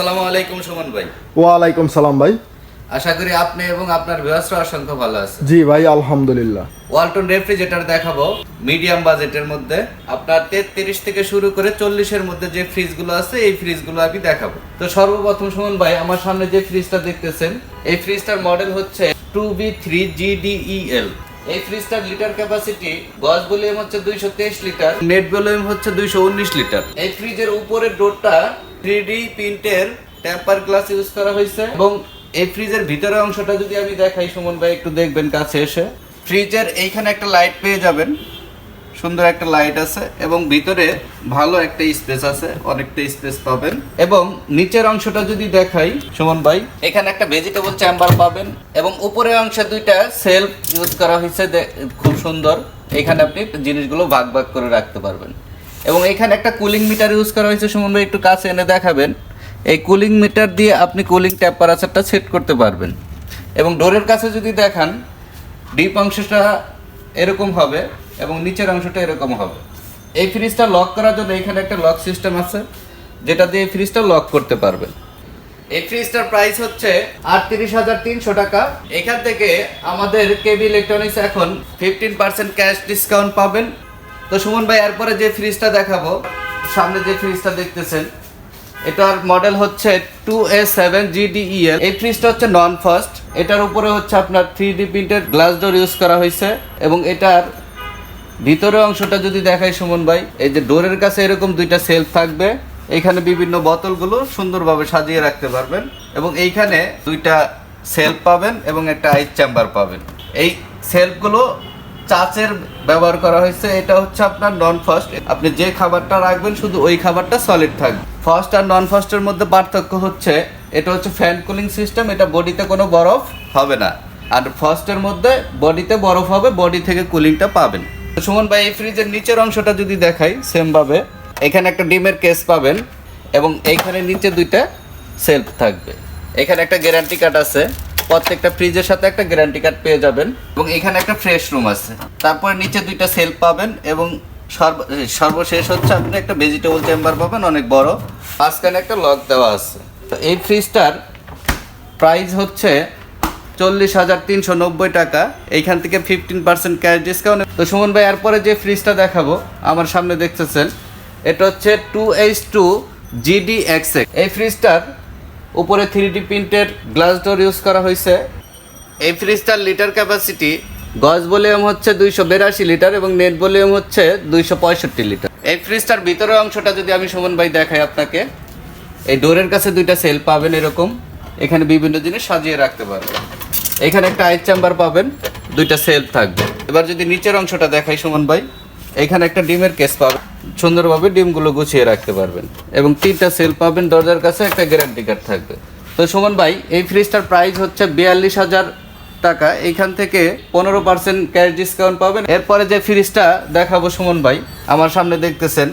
আসসালামু আলাইকুম সুমন ভাই। ওয়ালাইকুম সালাম ভাই। আশা করি আপনি এবং আপনার ব্যবস্থা অসংখ্য ভালো আছে জি ভাই আলহামদুলিল্লাহ। ওয়ালটন রেফ্রিজারেটর দেখাবো মিডিয়াম বাজেটের মধ্যে। আপনার তেত্রিশ থেকে শুরু করে চল্লিশের মধ্যে যে ফ্রিজগুলো আছে এই ফ্রিজগুলো আমি দেখাবো। তো সর্বপ্রথম সুমন ভাই আমার সামনে যে ফ্রিজটা দেখতেছেন এই ফ্রিজটার মডেল হচ্ছে টু বি থ্রি জিডিইএল এই ফ্রিজটার লিটার ক্যাপাসিটি গজ ভলিউম হচ্ছে দুইশো তেইশ লিটার নেট ভলিউম হচ্ছে দুইশো উনিশ লিটার এই ফ্রিজের উপরের ডোরটা থ্রি ডি প্রিন্টের টেম্পার গ্লাস ইউজ করা হয়েছে। এবং এই ফ্রিজের ভিতরের অংশটা যদি আমি দেখাই সুমন ভাই একটু দেখবেন কাছে এসে। ফ্রিজের এইখানে একটা লাইট পেয়ে যাবেন। সুন্দর একটা লাইট আছে এবং ভিতরে ভালো একটা স্পেস আছে, অনেকটা স্পেস পাবেন। এবং নিচের অংশটা যদি দেখাই, সুমন ভাই, এখানে একটা ভেজিটেবল চেম্বার পাবেন এবং উপরের অংশে দুইটা সেলফ ইউজ করা হয়েছে খুব সুন্দর। এখানে আপনি জিনিসগুলো ভাগ ভাগ করে রাখতে পারবেন। এবং এখানে একটা কুলিং মিটার ইউজ করা হয়েছে, সুমন ভাই, একটু কাছে এনে দেখাবেন। এই কুলিং মিটার দিয়ে আপনি কুলিং টেম্পারেচারটা সেট করতে পারবেন। এবং ডোরের কাছে যদি দেখান ডিপ অংশটা এরকম হবে। এবং নিচের অংশটা এরকম হবে। এই ফ্রিজটা লক করার জন্য এখানে একটা লক সিস্টেম আছে, যেটা দিয়ে ফ্রিজটা লক করতে পারবেন এই ফ্রিজটার প্রাইস হচ্ছে আটত্রিশ হাজার তিনশো টাকা। এখান থেকে আমাদের কেবি ইলেকট্রনিক্স এখন ফিফটিন পার্সেন্ট ক্যাশ ডিসকাউন্ট পাবেন। তো সুমন ভাই, এরপরে যে ফ্রিজটা দেখাবো, সামনে যে ফ্রিজটা দেখতেছেন, এটার মডেল হচ্ছে টু এ সেভেন জিডিইএল এই ফ্রিজটা হচ্ছে নন ফাস্ট এটার উপরে হচ্ছে আপনার three D printed glass door use করা হয়েছে এবং এটার ভিতরের অংশটা যদি দেখাই সুমন ভাই, এই যে ডোরের কাছে এরকম দুইটা সেলফ থাকবে এইখানে বিভিন্ন বোতলগুলো সুন্দরভাবে সাজিয়ে রাখতে পারবেন এবং এইখানে দুইটা সেলফ পাবেন এবং একটা আইস চেম্বার পাবেন। এই সেলফগুলো চাচের ব্যবহার করা হয়েছে, এটা হচ্ছে আপনার নন ফাস্ট আপনি যে খাবারটা রাখবেন, শুধু ওই খাবারটা সলিড থাকবে। ফার্স্ট আর নন ফাস্টের মধ্যে পার্থক্য হচ্ছে, এটা হচ্ছে ফ্যান কুলিং সিস্টেম এটা বডিতে কোনো বরফ হবে না। আর ফার্স্টের মধ্যে বডিতে বরফ হবে বডি থেকে কুলিংটা পাবেন। সুমন ভাই, এই ফ্রিজের নিচের অংশটা যদি দেখাই সেম ভাবে, এখানে একটা ডিমের কেস পাবেন এবং এইখানে নিচে দুইটা সেলফ থাকবে। এখানে একটা গ্যারান্টি কার্ড আছে, প্রত্যেকটা ফ্রিজের সাথে একটা গ্যারান্টি কার্ড পেয়ে যাবেন এবং এখানে একটা ফ্রেশ রুম আছে। তারপরে নিচে দুইটা সেলফ পাবেন এবং সর্ব- সর্বশেষ হচ্ছে আপনি একটা ভেজিটেবল চেম্বার পাবেন, অনেক বড়। মাঝখানে একটা লক দেওয়া আছে। তো এই ফ্রিজটার প্রাইস হচ্ছে চল্লিশ হাজার তিনশো নব্বই টাকা। এইখান থেকে ফিফটিন পার্সেন্ট ক্যাশ ডিসকাউন্ট তো সুমন ভাই, এরপরে যে ফ্রিজটা দেখাবো, আমার সামনে দেখতেছেন, এটা হচ্ছে two H two GD X এই ফ্রিজটার উপরে থ্রি ডি প্রিন্টের গ্লাস ডোর ইউজ করা হয়েছে। এই ফ্রিজটার লিটার ক্যাপাসিটি গজ ভলিউম হচ্ছে দুইশো বিরাশি লিটার এবং নেট ভলিউম হচ্ছে দুইশো পঁয়ষট্টি লিটার এই ফ্রিজটার ভিতরের অংশটা যদি আমি সুমন ভাই দেখাই আপনাকে, এই ডোরের কাছে দুইটা সেল পাবেন এরকম। এখানে বিভিন্ন জিনিস সাজিয়ে রাখতে পারবেন। এখানে একটা আইস চেম্বার পাবেন, দুইটা সেল থাকবে। এবার যদি নিচের অংশটা দেখাই সুমন ভাই, এখানে একটা ডিমের কেস পাবেন সুন্দরভাবে ডিমগুলো গুছিয়ে রাখতে পারবেন। এবং তিনটা সেল পাবেন, দরজার কাছে একটা গ্যারান্টি কার্ড থাকবে। তো সুমন ভাই, এই ফ্রিজটার প্রাইস হচ্ছে বিয়াল্লিশ হাজার টাকা। এইখান থেকে পনেরো পার্সেন্ট ক্যাশ ডিসকাউন্ট পাবেন। এরপরে যে ফ্রিজটা দেখাবো সুমন ভাই, আমার সামনে দেখতেছেন,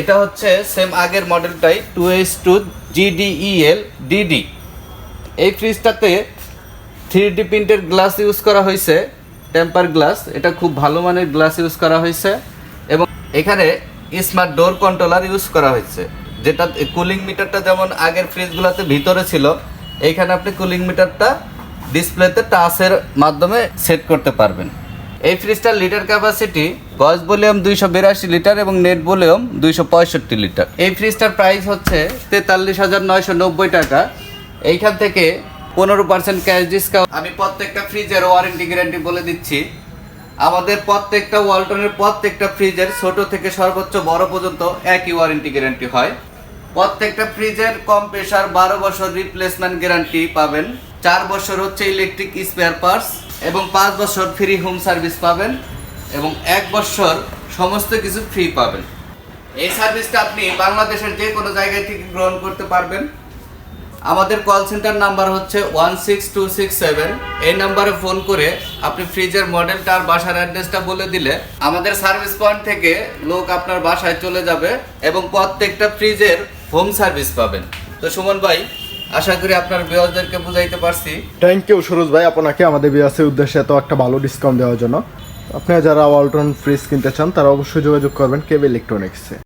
এটা হচ্ছে সেম আগের মডেলটাই two H two GDEL DD এই ফ্রিজটাতে থ্রি ডি প্রিন্টের গ্লাস ইউজ করা হয়েছে, টেম্পার গ্লাস, এটা খুব ভালো মানের গ্লাস ইউজ করা হয়েছে, এবং এখানে স্মার্ট ডোর কন্ট্রোলার ইউজ করা হয়েছে, যেটা কুলিং মিটারটা যেমন আগের ফ্রিজগুলোতে ভিতরে ছিল, এইখানে আপনি কুলিং মিটারটা ডিসপ্লেতে টাচের মাধ্যমে সেট করতে পারবেন। এই ফ্রিজটার লিটার ক্যাপাসিটি গজ ভলিউম দুইশো বিরাশি লিটার এবং নেট ভলিউম দুইশো পঁয়ষট্টি লিটার। এই ফ্রিজটার প্রাইস হচ্ছে তেতাল্লিশ হাজার নয়শো নব্বই টাকা। এইখান থেকে পনেরো পার্সেন্ট ক্যাশ ডিসকাউন্ট আমি প্রত্যেকটা ফ্রিজের ওয়ারেন্টি গ্যারান্টি বলে দিচ্ছি। আমাদের প্রত্যেকটা ওয়ালটনের প্রত্যেকটা ফ্রিজের ছোট থেকে সর্বোচ্চ বড় পর্যন্ত একই ওয়ারেন্টি গ্যারান্টি হয়। প্রত্যেকটা ফ্রিজের কম্প্রেসার বারো বছর রিপ্লেসমেন্ট গ্যারান্টি পাবেন। চার বছর হচ্ছে ইলেকট্রিক স্পেয়ার পার্টস এবং পাঁচ বছর ফ্রি হোম সার্ভিস পাবেন এবং এক বছর সমস্ত কিছু ফ্রি পাবেন। এই সার্ভিসটা আপনি বাংলাদেশের যে কোনো জায়গায় থেকে গ্রহণ করতে পারবেন। আমাদের কল সেন্টার নাম্বার হচ্ছে one six two six seven এই নাম্বারে ফোন করে আপনি ফ্রিজের মডেলটা আর বাসার অ্যাড্রেসটা বলে দিলে আমাদের সার্ভিস পয়েন্ট থেকে লোক আপনার বাসায় চলে যাবে এবং প্রত্যেকটা ফ্রিজের হোম সার্ভিস পাবেন। তো সুমন ভাই, আশা করি আপনার বিয়ারদেরকে বুঝাইতে পারছি। থ্যাংক ইউ সুরজ ভাই, আপনাকে আমাদের বিয়াসের উদ্দেশ্যে এত একটা ভালো ডিসকাউন্ট দেওয়ার জন্য। আপনারা যারা ওয়ালটন ফ্রিজ কিনতে চান, তারা অবশ্যই যোগাযোগ করবেন কেবি ইলেকট্রনিক্সে